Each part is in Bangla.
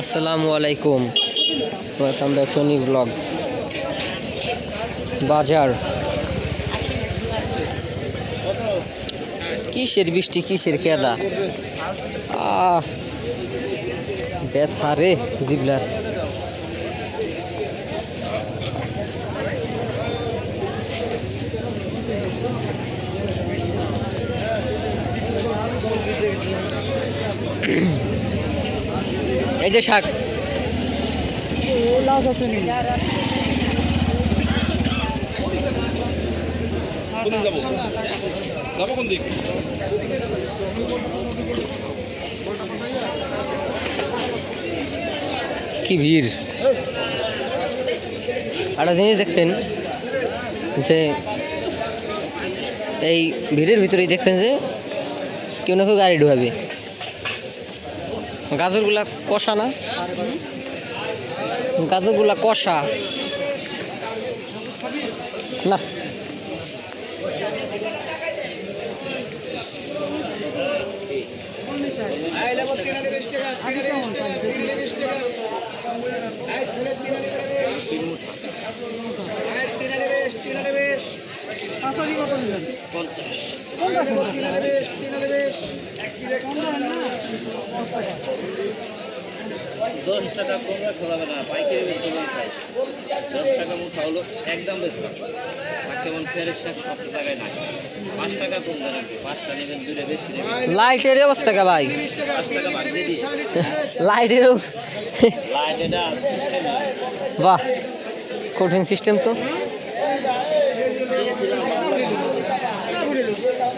আসসালামু আলাইকুম। Welcome back to new blog. বাজার। কিসের বৃষ্টি, কিসের কেদা? আহ, ব্যথা রে জিবলার। এই যে শাক। যাব? কোন দিক? কি ভিড়? একটা জিনিস দেখবেন যে এই ভিড়ের ভিতরেই দেখবেন যে কেউ না কেউ গাড়ি ঢুকাবে। গাজরগুলা কষা না? গাজরগুলা কষা। না। দশ টাকা কম হবে না পাইকারি বেচতে পঞ্চাশ দশ টাকা মুঠা হলো একদম বেচলাম আর কেমন ফেরের শেষ সত্তর টাকায় না পাঁচ টাকা কম দেন আপনি পাঁচটা নেবেন দুটো বেশি লাইটের অবস্থা কে ভাই? পাঁচ টাকা বাদ দিয়ে দিয়ে লাইটেরও লাইট এটা বাহ কঠিন সিস্টেম তো।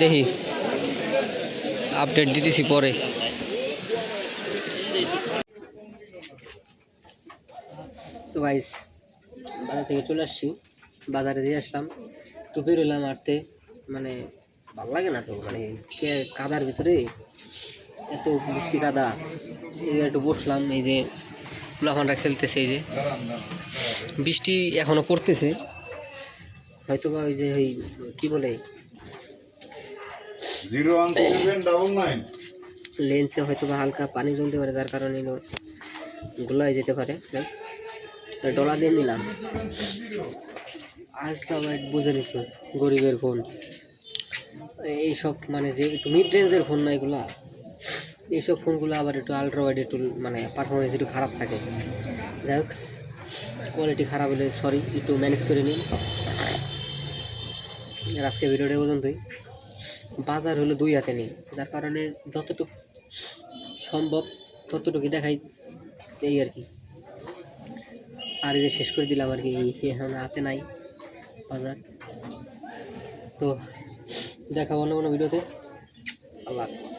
দেখি। আপডেট দিতেছি পরে। তো গাইস বাজার থেকে চলে আসছি। বাজারে দিয়ে আসলাম। তো বেরোলাম আরতে মানে ভালো লাগে না তো মানে কাদার ভিতরে এত বৃষ্টি কাদা। এই যে একটু বসলাম, এই যে ফুলাফানরা খেলতেছে, এই যে। বৃষ্টি এখনও পড়তেছে। হয়তো বা ওই যে ওই কি বলে? Zero one seven double nine লেন্সে হয়তো বা হালকা পানি জমতে পারে যার কারণে গোলায় যেতে পারে ডলা দিয়ে নিলাম। আলট্রা ওয়াইড বুঝে নিচ্ছ গরিবের ফোন। এইসব মানে যে একটু মিড রেঞ্জের ফোন না এগুলা এইসব ফোনগুলো আবার একটু আলট্রা ওয়াইড একটু মানে পারফরমেন্স একটু খারাপ থাকে। যাই হোক কোয়ালিটি খারাপ হলে সরি একটু ম্যানেজ করে নিন। আজকে ভিডিওটা পর্যন্তই। বাজার হলো দুই হাতে নেই যার কারণে যতটুকু সম্ভব ততটুকুই দেখাই এই আর কি। আর যে শেষ করে দিলাম আর কি এখন হাতে নাই বাজার। তো দেখাবো অন্য কোনো ভিডিওতে। আল্লাহ হাফেজ।